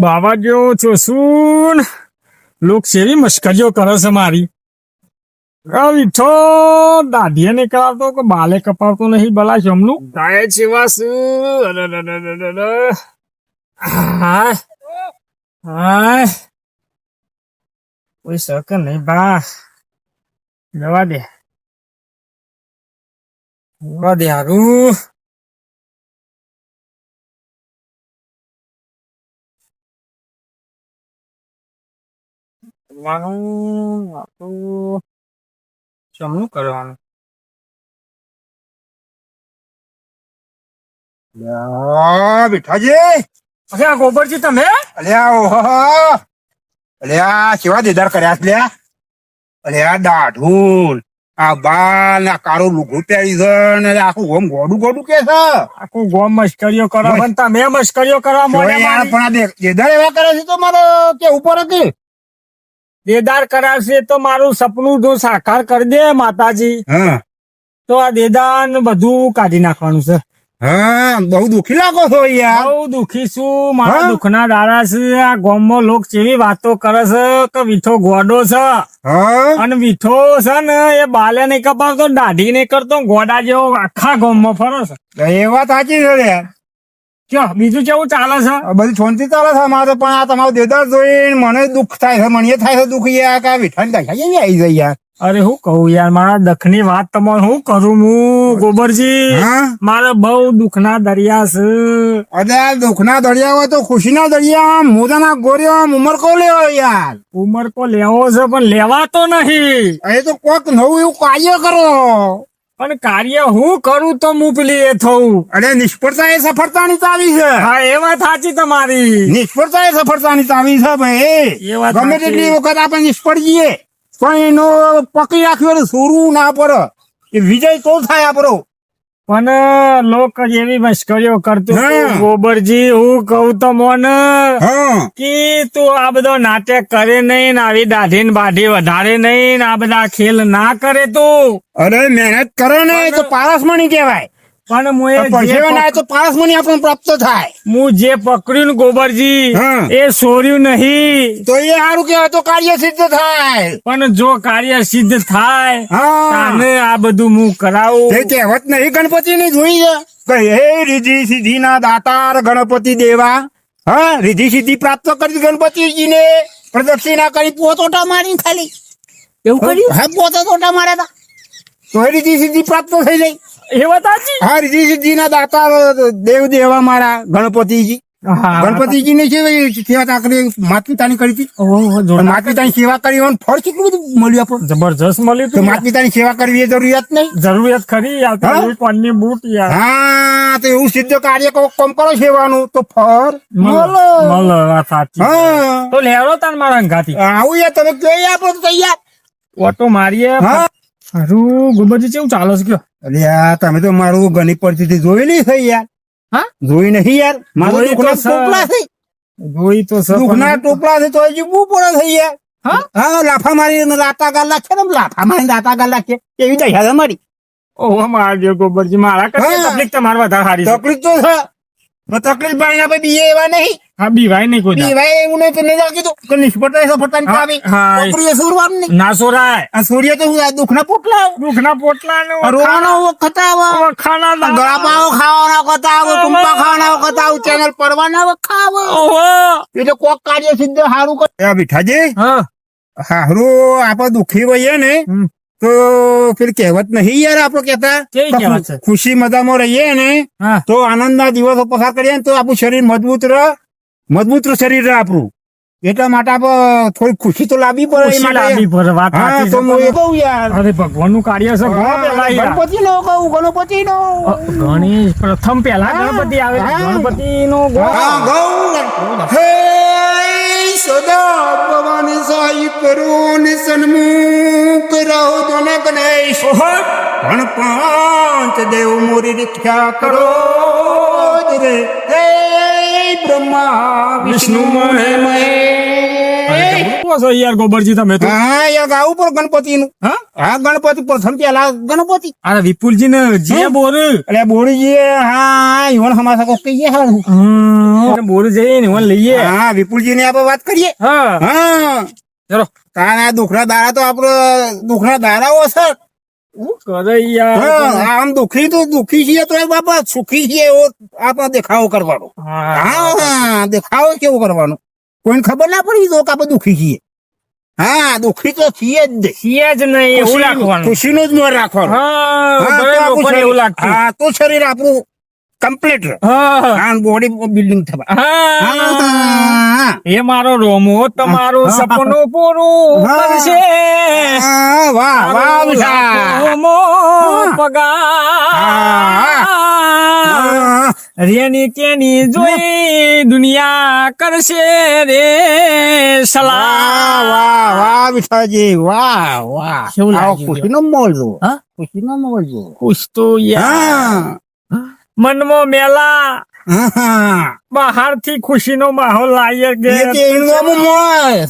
બાબા ગયો છો શું લોક સેવી મશ્કરીઓ કરે છે મારી. વિઠો દાઢીએ નહીં કરાવતો કે બાલે કપાવતો નહીં બલા જમનું? ગાય શું હા. કોઈ શક નહીં બા જવા દે. જવા દે હારું. કરવાનું આપણું જમનું કરવાનું? બેઠાજી. અરે આ ગોબરજી તમે? અલ્યા ઓહો. અલ્યા કેવા દેદાર કર્યા છે અલ્યા. દાઢું આ બાલ આ કાળો લુગડું પહેરી છે ને આખું ગોમ ગોડું ગોડું કે છે? આખું ગોમ મશ્કરીઓ કરવા તમે મશ્કરીઓ કરવા. પણ આ દેદાર એવા કરે છે તો મારે કે ઉપર હતી દેદાર કરાવશે તો મારું સપનું જો સાકાર કરી દે માતાજી. તો આ દેદાન બધું કાઢી નાખવાનું છે. હા બહુ દુખી લાગો છો યાર. બહુ દુખી છું. મારા દુખના દુઃખના દાડા છે. આ ગામમાં લોક કેવી વાતો કરે છે કે વીઠો ગોડો છે. અને વીઠો છે ને એ બાલે નહીં કપાવતો દાઢી નહીં કરતો ગોડા જેવો આખા ગામમાં ફરો છે. એ વાત સાચી છે યાર. ક્યાં? બીજું કેવું ચાલે છે? બધું શાંતિ ચાલે છે મારે પણ આ તમારો દેદાર જોઈને મને દુઃખ થાય છે મને થાય છે દુઃખ યાર કે વિઠાની દશા આવી જાય યાર. અરે હું કહું યાર મારા દખની વાત તમારે હું કરું હું? ગોબરજી મારે બહુ દુઃખના દરિયા છે. અરે દુઃખના દરિયા હોય તો ખુશીના દરિયા મોજાના ગોરિયા ઉમર કો લેવો યાર? ઉમર કો લેવો છે પણ લેવાતો નહીં. એ તો કોક નવું એવું કાર્ય કરો. પણ કાર્ય હું કરું તો હું પેલી એ થવું અરે નિષ્ફળતા એ સફળતાની ચાવી છે. હા એ વાત સાચી તમારી. નિષ્ફળતા એ સફળતાની ચાવી છે ભાઈ. એ વાત ગમે તેટલી વખત આપણે નિષ્ફળ જઈએ પણ એનો પકડી રાખ્યો સોરવું ના પડે. એ વિજય તો થાય આપણો. પણ લોક એવી મશ્કરીઓ કરતું. ગોબરજી હું કહું તો મોન કે તું આ બધો નાટક કરે નહીં ને આવી દાઢી ને બાઢી વધારે નહીં ને આ બધા ખેલ ના કરે તું. અરે મહેનત કરે ને તો પારસમણી કહેવાય. પણ હું એ જે પરસેવો ના તો પારસમણી આપણને પ્રાપ્ત થાય. હું જે પકડ્યું ને ગોબરજી. એ સોર્યું નહીં. તો એ સારું કે તો કાર્ય સિદ્ધ થાય. પણ જો કાર્ય સિદ્ધ થાય હા. તાને આ બધું હું કરાવું. એ કહેવત નહીં ગણપતિ ને જોઈ હે રીધિ સિદ્ધિ ના દાતાર ગણપતિ દેવા. હા રીધિ સિદ્ધિ પ્રાપ્ત કરી ગણપતિજી ને પ્રદક્ષિણા કરી પોતોટા મારી ખાલી. એવું કર્યું? હા પોતોટા માર્યા હતા તો એ રીધિ સિદ્ધિ પ્રાપ્ત થઈ જાય એ વાત હા દાતાર દેવ દેવા મારા ગણપતિજી. હા, ગણપતિજી ને સેવા તાકરી કરી હતી. સેવા કરી હોય ફળ કેટલું બધું મળ્યું આપણને? જબરજસ્ત મળ્યું તો તું સેવા કરવી એ જરૂરિયાત નહીં? જરૂરિયાત ખરી બૂટ યાર. હા તો એવું સિદ્ધ કાર્ય કોમ કરો સેવાનું તો ફળ મળો મળો સાચી તો લેવડો તાન મારા અંગાથી. આવું યાર તમે કઈ આપો તૈયાર? ઓટો મારીએ. હા. હારું ગોબરજી કેવું ચાલો છે કયો? અરે યાર તમે તો મારું ઘણી પરિસ્થિતિ નહીં થઈ યાર. હા? જોઈ નહીં યાર. મારું જોઈ દુઃખના ટોપલા થઈ જોઈ તો દુઃખના ટોપલા છે તો બહુ પડે થઈ યાર. હા? હા લાફા મારી રાતા ગાલ છે ને લાફા મારી રાતા ગાલ છે એવી છે મારી? ઓહો મારજો ગોબરજી મારા કરતા તકલીફ તમારે વધારે સારી તકલીફ તો છે. તકલીફ ભાઈ આપણે બીએ એવા નહીં. હા બીવાય નહીં કોઈ. બીવાય એવું નહીં તો નહીં કીધું કે નિષ્ફળતા એસો ફટાન હા. છોકરીએ સુરવાનું નહીં. ના સોરાય. આ સૂર્ય તો હું દુખના પોટલા દુખના પોટલા નો રોવાનો વખત આવો. ખાના ગળાપાઓ ખાવાના વખત આવો ટુંપા ખાવાના વખત આવો ચેનલ પડવાના વખત આવો. ઓહો. એ તો કોક કાર્ય સિદ્ધ સારું કરે બીઠાજી હા. હારું આપણે દુઃખી હોઈએ ને. તો પેલી કહેવત નહીં યાર આપણો કેતા? ખુશી મજામાં રહીએ ને તો તો આનંદના દિવસો પસાર કરીએ ને તો આપણું શરીર મજબૂત રહે મજબૂત શરીર રહે આપણું. એટલા માટે આપણે થોડી ખુશી તો લાવી પડે એ ખુશી લાવવી માટે પડે, વાત તો હું એ કહું યાર. અરે ભગવાનનું કાર્ય છે ગણપતિ નો કહું ગણપતિ નો ગણેશ પ્રથમ પેલા ગણપતિ આવે ગણપતિ નો હે સદા ભવાની સાઈ કરો ને સન્મુખ રહો જન ગણેશ. ગણપંચ દેવ મોરી રીક્ષા કરો રે. હે બ્રહ્મા વિષ્ણુ છો યાર ગોબરજી તમે તો? હા યાર આવું પર ગણપતિ નું હા? હા ગણપતિ પ્રથમ પેલા ગણપતિ. અરે વિપુલજી ને જે બોર. એટલે બોરીજી હા ઈવન હમાસા કોક કહીએ. હમ, બોર જઈએ ને ઈવન લઈએ. હા વિપુલજી ને આપણે વાત કરીએ. હા. હા. ચલો. આ દુખરા દારા તો આપણો દુખરા દારાઓ શું કરે યાર હા, આમ દુખી તો દુખી છીએ તો બાપા સુખી છીએ એવો આપણે દેખાવો કરવાનો. હા. હા દેખાવો કેવો કરવાનો? કોઈને ખબર ના પડી તો કે આપણે દુખી છીએ. હા દુખી તો છીએ જ છીએ જ નહીં એવું રાખવાનું ખુશીનો જ મોર રાખવાનું. હા તો શરીર- એવું લાગતું હા તો શરીર આપણું કમ્પ્લીટ હા. બોડી બિલ્ડિંગ થવા. હા. હા. એ મારો રોમો તમારું. સપનું પૂરું. કરશે. વાહ વાહ રોમો પગાર. રેની કેની જોઈ દુનિયા કરશે રે સલાહ. વાહ વાહ વિઠાજી વાહ વાહ. આવો લાગ્યું? ખુશીનો મોલ જો હા? ખુશીનો મોલ જો ખુશ તો યા મનમાં મેલા. બહારથી ખુશી નો માહોલ લાગે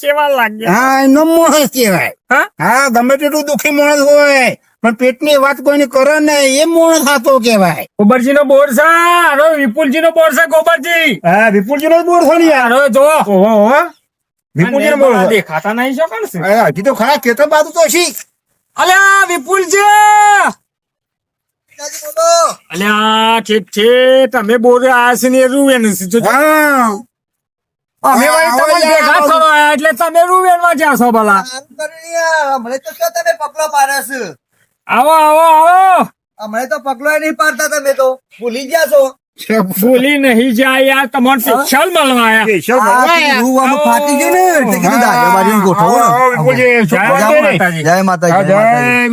કેવા લાગે હા એનો મોહ કેવાય. હા? હા ગમે તેટલું દુખી માણસ હોય પણ પેટની વાત કોઈને કરો ને એ મૂળ થતો કેવાય ગોબરજી નો બોર છે? અરે વિપુલજી નો બોર છે ગોબરજી? હા વિપુલજી નો બોર છો ને યાર. અરે જો. ઓહો ઓહો. વિપુલજી નો બોર દેખાતા નહીં શું કરશે હજી તો ખરા ખેતર બાજુ તો છી અલ્યા વિપુલજી! અલ્યા ઠીક ઠીક તમે બોર આયા છે ને એ રૂવેન છે. હા. અમે વળી આવો ભેગા થવા એટલે તમે રૂવેનમાં જ્યાં છો ભલા. મને તો શું તમે પકડો પાડે છે? આવો આવો આવો! હમણાં તો પગલો નહીં પાડતા તમે તો. ભૂલી ગયા છો. ભૂલી નહીં જાય યાર તમારે સ્પેશિયલ મળવા આયા. ફાટી ગઈ ને જય માતાજી.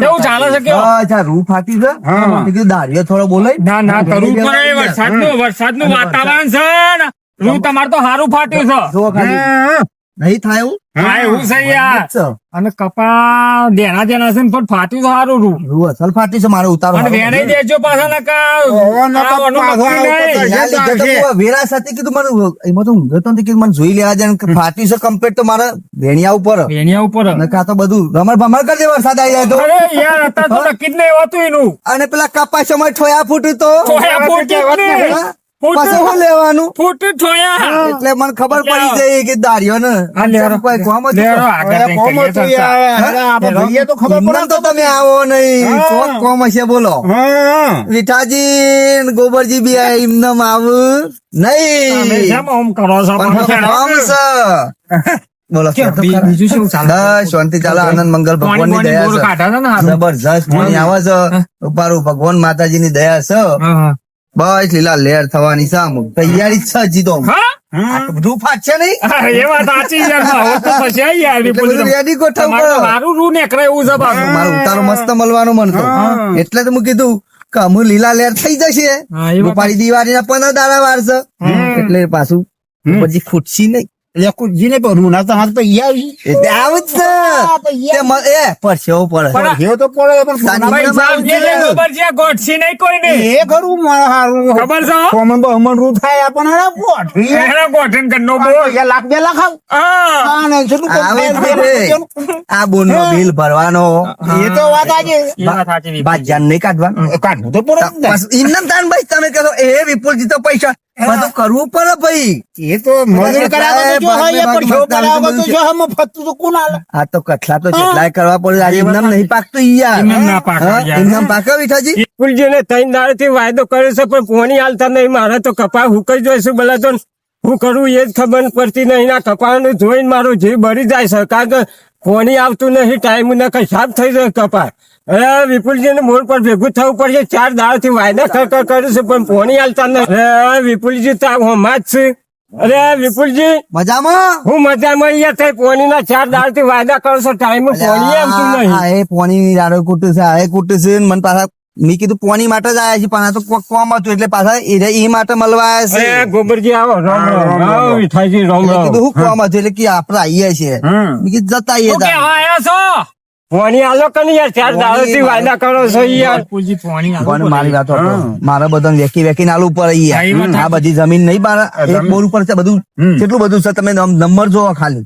કેવું ચાલે છે કે અચ્છા, રૂ ફાટી છે? કીધું દાઢીએ થોડો બોલાય. ના ના પડે વરસાદનું વરસાદનું વાતાવરણ છે રૂ તમારે તો સારું ફાટ્યું છે. નહીં થાય એવું? હા એવું છે યાર. અને કપા દેના દેના છે પણ ફાટ્યું સારું રૂ રૂ અસલ ફાટી છે મારે ઉતારો અને દેજો પાછા વેરા સાથે કીધું મને એમાં તો ઊંઘ્યો તો નથી કીધું મને જોઈ લેવા જાય ફાટી છે કમ્પ્લીટ તો મારે વેણિયા ઉપર. વેણિયા ઉપર. નકા તો બધું રમણ ભમણ કરી વરસાદ આવી જાય તો. અરે યાર અત્યારે તો નક્કી જ નહીં હોતું એનું. અને પેલા કપાસ સમય ઠોયા ફૂટ્યું તો? ઠોયા ફૂટ્યું પાછું લેવાનું? ફૂટ્યું ઠોયા એટલે મને ખબર પડી જાય કે દારિયો ને. કોઈ કોમ જ લેરો, આગળ કોમ તો યાર. આપણે ભઈએ તો ખબર પડે તો તમે આવો નહીં. કોક કોમ હશે બોલો. હા વિઠાજી ને ગોબરજી બી આ એમનેમ આવું નહીં. કરો છો બોલો. બીજું શું ચાલે? શાંતિ ચાલે. આનંદ મંગલ ભગવાનની દયા છે. કાઢા છે ને હારું. જબરજસ્ત. પાણી આવે છે. ઉપર ભગવાન માતાજી ની દયા છે. બસ લીલા લેર થવાની છે તૈયારી છે હજી તો હા? હા. બધું ફાટશે નહીં? એ વાત સાચી યાર તો યાર રેડી ગોઠવ કરો. મારું રૂ નેકરે એવું જવાબ મારું ઉતારો મસ્ત મળવાનો મન તો એટલે તો હું કીધું કે અમુ લીલા લેર થઈ જશે. રૂપાળી દિવાળી ના પંદર દાડા વારસ એટલે પાછું પછી ખૂટશી નહીં. એટલે કુજી ને પણ ના તો હાથ પૈ આવી એટલે આવું જ તે એ પરસેવો પડે પણ તો પડે પણ ખબર છે, ગોઠસી નહીં કોઈને. એ ખરું મારે હારું ખબર છે? કોમન બહમન રૂ થાય આપણ અરે ગોઠવી એનો ગોઠન કરનો આ બોલ. પૈસા લાખ બે લાખ આવ હા. ને શું બે. લાખ આ બોન નો બિલ ભરવાનો એ તો વાત આજે એ વિપુલ. બાજાર નહીં કાઢવાનું કાઢવું તો પડે. બસ ઇન્નમ તાન ભાઈ તમે કહો એ વિપુલજી તો પૈસા બધું કરવું પડે ભાઈ. એ તો મજૂર કરાવો જો હોય એ પણ જો કરાવો તો જો હમ ફતું તો કોણ આલે? આ તો કથલા તો જેટલાય કરવા પડે આજે એમનેમ નહીં પાકતો યાર. એમનેમ ના પાકે. એમનેમ પાકે વિઠાજી વિપુલજીને ત્રણ દાળથી વાયદો કર્યો છે પણ પોણી હાલતા નહીં. મારે તો કપા હુકાઈ જોઈશું બોલા તો હું કરું એ જ ખબર પડતી નહીં. ના કપાનું જોઈને મારો જીવ બળી જાય છે. કારણ કે પોણી આવતું નહીં ટાઈમ ને કઈ સાફ થઈ જાય કપા અરે વિપુલજીને મોડ પર ભેગું થવું પડશે ચાર દાડથી વાયદા ખરખર કર કર્યું છે પણ કોની હાલતા નથી અરે વિપુલજી તો હોમાં જ છે. અરે વિપુલજી મજામાં? હું મજામાં અહીંયા થઈ પોણીના ચાર દાડથી વાયદા કરો છો ટાઈમ પોની આવતું નહીં? પોણી ની રાડો કુટું છે આ એ કૂટે છે ને મને પાછા મેં કીધું પોની માટે જ આયા છે પણ આ તો કોક કોમ હતું એટલે પાછા એ એ માટે મળવા આયા છે ગોબરજી આવો રામ રામ આવો વિઠાજી રામ રામ. કીધું હું કોમ હતું એટલે કે આપણે આવીએ છીએ. મેં કીધું જતા આવીએ આયા છો? પોણી આલો કે યાર? ચાર દાડોથી વાયદા કરો છો યાર. વિપુલજી પોણી આલવું પણ મારી વાત હતો મારે વેકી વેકી નાલું ઉપર હા, એ વાત યાર આ બધી જમીન નહીં બાર એક બોર ઉપર છે બધું. કેટલું બધું છે તમે નંબર જોવો ખાલી.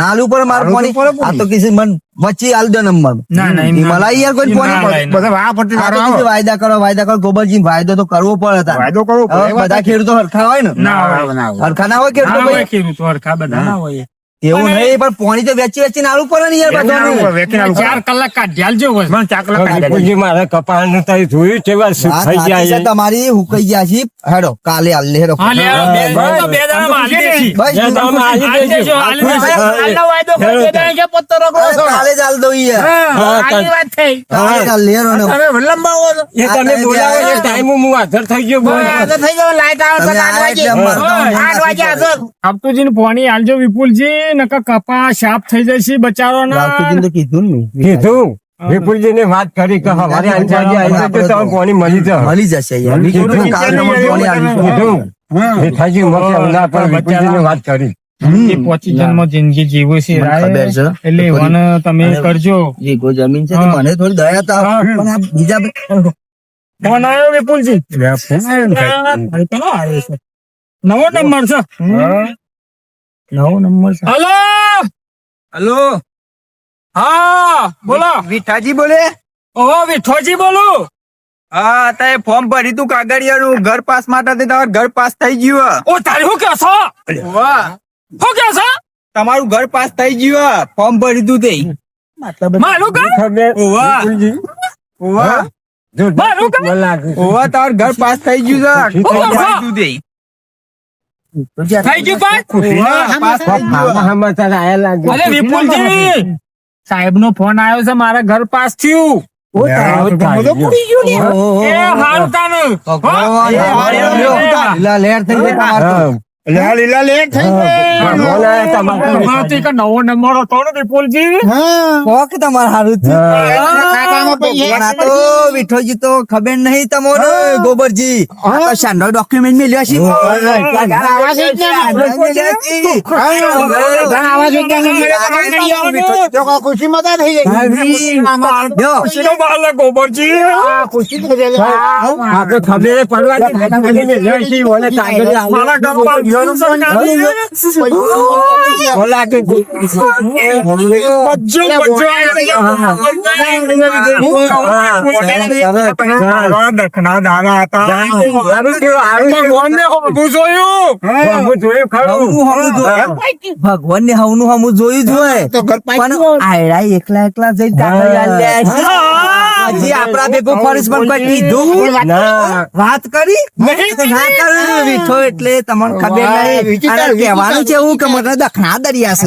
નાલ ઉપર મારે પોણી આ તો કિસી મન વચ્ચે આલ દો નંબર. ના ના મલાઈ યાર કોઈ પોણી. બધા તો વાયદા કરો વાયદા કરો. ગોબરજી વાયદો તો કરવો પડે તાર. વાયદો કરવો પડે. બધા ખેડૂતો હરખા હોય ને? ના ના હોય. હરખા ના હોય ખેડૂતો હરખા બધા ના હોય. એવું નહીં પણ પોણી તો વેચી વેચી નાલું પડે ને યાર વેચી નાલું બધાને. પડે, વેચી નાલું પડે. ચાર કલાક કાઢી આલજો બસ. મને ચાર કલાક મારે કપાળનું તારી જોયું છે વાત થઈ ગયા તમારી હુકાઈ ગયા છે હેડો કાલે હાલ લે હેડો બે- બસ. તો બે દાડામાં આલી દેશી. બસ, બે દાડામાં આલી આલી દેજો. દેજો, આલી દેજો. હા, વાયદો કરી દેતા કે પત્તો રગડો અરે છો. કાલે જ હાલ દઉં યાર હા, હા, આની વાત થઈ. કાલે જ હાલ લે હેડો ને. તમે લંબાવો એ આ તમે તમે બોલાવો એ ટાઈમ હું હાજર થઈ ગયો બોલ. થઈ ગયો, લાઈટ આવે તો તમે વાગે. એટલે મરતા હા, મને આઠ વાગે નાખી હાજર. આપતુજીને પોણી આલજો વિપુલજી નકા કપા સાફ થઈ જશે બચારો તો કીધું ને કીધું વિપુલજી ને વાત કરી કે હવારે આવી તો મળી જશે મળી જશે જેઠાજી પર વિપુલજીને વાત કરી. જન્મ જિંદગી જીવું છે. એટલે તમે કરજો. જમીન છે મને થોડી દયા તો પણ આ બીજા ફોન આવ્યો વિપુલજી નવો નંબર છે. નવો નંબર છે. હલો? હલો? હા બોલો. વિઠાજી બોલે? ઓહો વિઠોજી બોલું? હા તે ફોર્મ ભરી તું કાગળિયાનું. ઘર પાસ માટે તમારું ઘર પાસ થઈ ગયું ઓ તારી હું કહો છો? વાહ. હું કે છો? તમારું ઘર પાસ થઈ ગયું ફોર્મ ભરી તું તે. મારું ઘર? ઓવા. ઓવા ઘર? છે. ઓવા તમારું ઘર પાસ થઈ ગયું છે. ઓવા, ફોર્મ ઓવા. ભર્યું તું તે. થઈ ગયું પાસ ઓવા, પાસ થઈ ગયું. આમાં સમાચાર આયા લાગે. અરે વિપુલજી! સાહેબ નો ફોન આવ્યો છે મારા ઘર પાસ થયું. લહેર થઈ લીલા લેટ થઈ નવો નંબર હતો ને વિપુલજી. કોક તમારે હારું તો વિઠોજી તો ખબર નહીં તમારે ગોબરજી. તો શાનદાર ડોક્યુમેન્ટ મેલ્યા છે. થઈ ગોબરજી. ખબર પડવા જોયું જોયું જોયું. ભગવાન ને હવનું હમું જોયું જ હોય તો પણ આયડા એકલા એકલા જઈ. હજી આપણા ભેગું ફરજ પણ કોઈ કીધું? વાત કરી? ના કરી વીઠો એટલે તમને ખબર નહીં. અને કહેવાનું છે એવું કે મને દખણા દરિયા છે.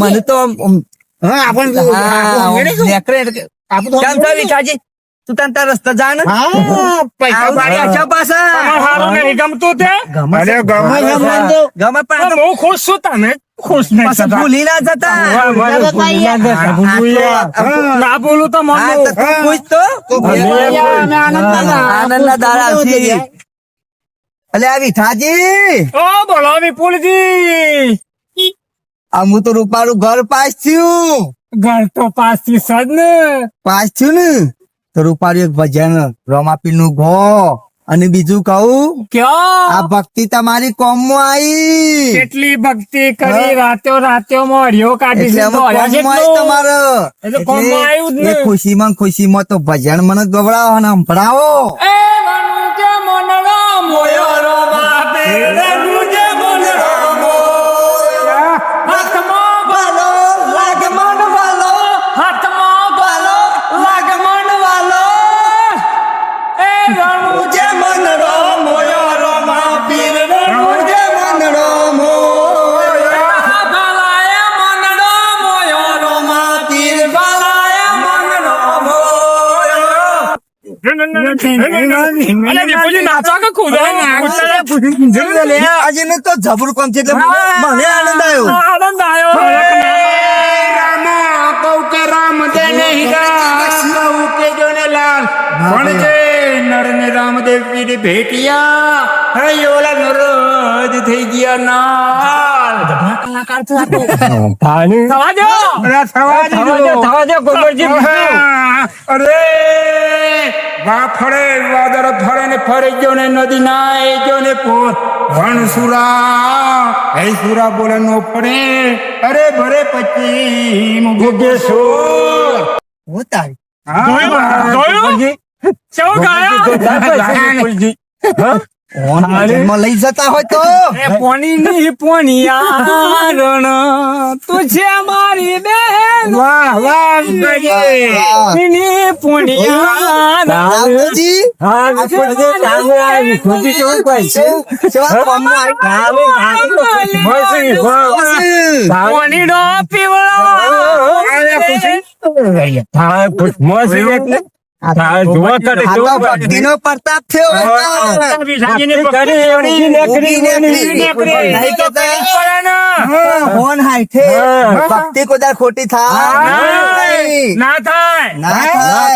મને તો આમ- તું તને તારા રસ્તા જા ને હા પૈસા. પાછા. હારું નહીં ગમતું તે? ગમે ગમે પણ હું ખુશ છું તમે ખુશ નહીં ભૂલી ના જતા. ના જતા. આ તો- ના બોલું તો હા, મન. તો તું ખુશ દાડા અલે આ વિઠાજી. ઓ બોલો વિપુલજી. આ હું તો રૂપારું ઘર પાસ થયું. ઘર તો પાસ થયું સદ ને પાસ થયું ને? તો રૂપારું એક ભજન રોમાપીરનું ઘો અને બીજું કહું આ ભક્તિ તમારી કોમમાં આવી કેટલી ભક્તિ કરી. રાત્યો રાત્યો કાઢી હજી કોમમાં એટલું. તમારે ખુશી ને. ખુશીમાં ને ખુશીમાં તો ભજન મને ગવડાવો અને સંભળાવો આજે ને તો જબરું કોમ છે એટલે મને આનંદ આવ્યો. આનંદ આવ્યો. રામ દે નહીં રામ, કૌ જોને લાલ. પણ જે નર ને રામદેવ પીર ભેટિયા. હે ઓલા નરોજ થઈ ગયા નાલ. થાની થવા દો. અરે થવા થવા થવા દે ગોબરજી અરે વા ફળે વાદળ ફળે ને ફરે જો ને નદી નાય જો ને પોર વણસુરા હે સુરા બોલે નો પડે. અરે ભરે પછી ગુગે સોર હું. તારી હા જોયું ગાયા વિપુલજી ફોનમાં લઈ જતા હોય તો પોની ની તું છે મારી બેન વાહ વાહની રામજી હા છે. પોની પીવળો હા એટલે હા જોવા કરે આ તો જોવા કરે ભક્તિનો પ્રતાપ થયો ફોન હાઈઠે હા. ભક્તિ કોદાર ખોટી થાય નહીં. ના થાય ના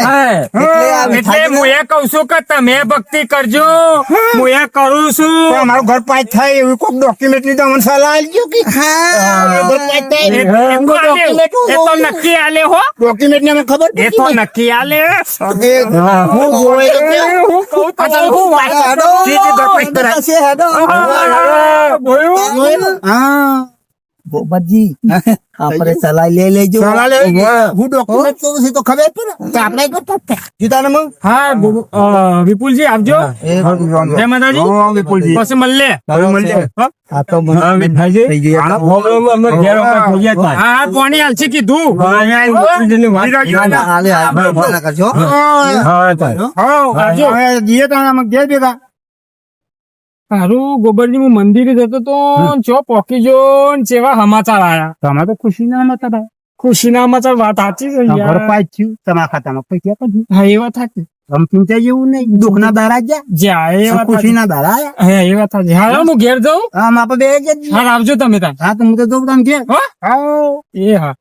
થાય. એટલે આ એટલે વિઠાજી હું એ કઉ છું કે તમે ભક્તિ કરજો હું એ કરું છું તો અમારું ઘર પાંચ થાય એવી કોઈક ડોક્યુમેન્ટની તમને સલાહ આલજો કે હા. ઘર પાંચ એ થાય તો આલે. એ તો નક્કી આલે હો ડોક્યુમેન્ટ ને અમે ખબર એ તો નક્કી આલે હવે હું કેવું? હું હું હેડો. હેડો. હા ગોબરજી આપણે સલાહ લઈ લેજો સલાહ લે. હું ડોક્યુમેન્ટ કહું છું તો ખબર પડે તો આપણે એક વખત થાય. હા વિપુલજી આવજો જય માતાજી વિપુલજી. પછી મળલે હવે મળીએ. આ તો વિઠાજી અમે ઘેર ગયા હા હા હાલશે કીધું હા, ના, ના, હાલે, હાલે, કરજો હા. હા, તો ઘેર ભેગા. સારું ગોબરજી હું મંદિરે જતો તો ચો પોકી જો જેવા સમાચાર આયા. તમે તો ખુશી ના મતા ભાઈ. ખુશીના સમાચાર વાત સાચી છે યાર. ભરપાઈ થયું તમારા ખાતામાં પૈસા પછી હા એ વાત સાચી. આમ ચિંતા જેવું નહીં? દુઃખ ના દારા ગયા? જ્યાં એ વાત ખુશી. ના દારા આયા. હા એ વાત સાચી. હા હું ઘેર જાઉં. હા આપણે બે જ. હા આવજો તમે ત્યાં હા તો હું તો જઉં તમે ઘેર. હા. એ હા.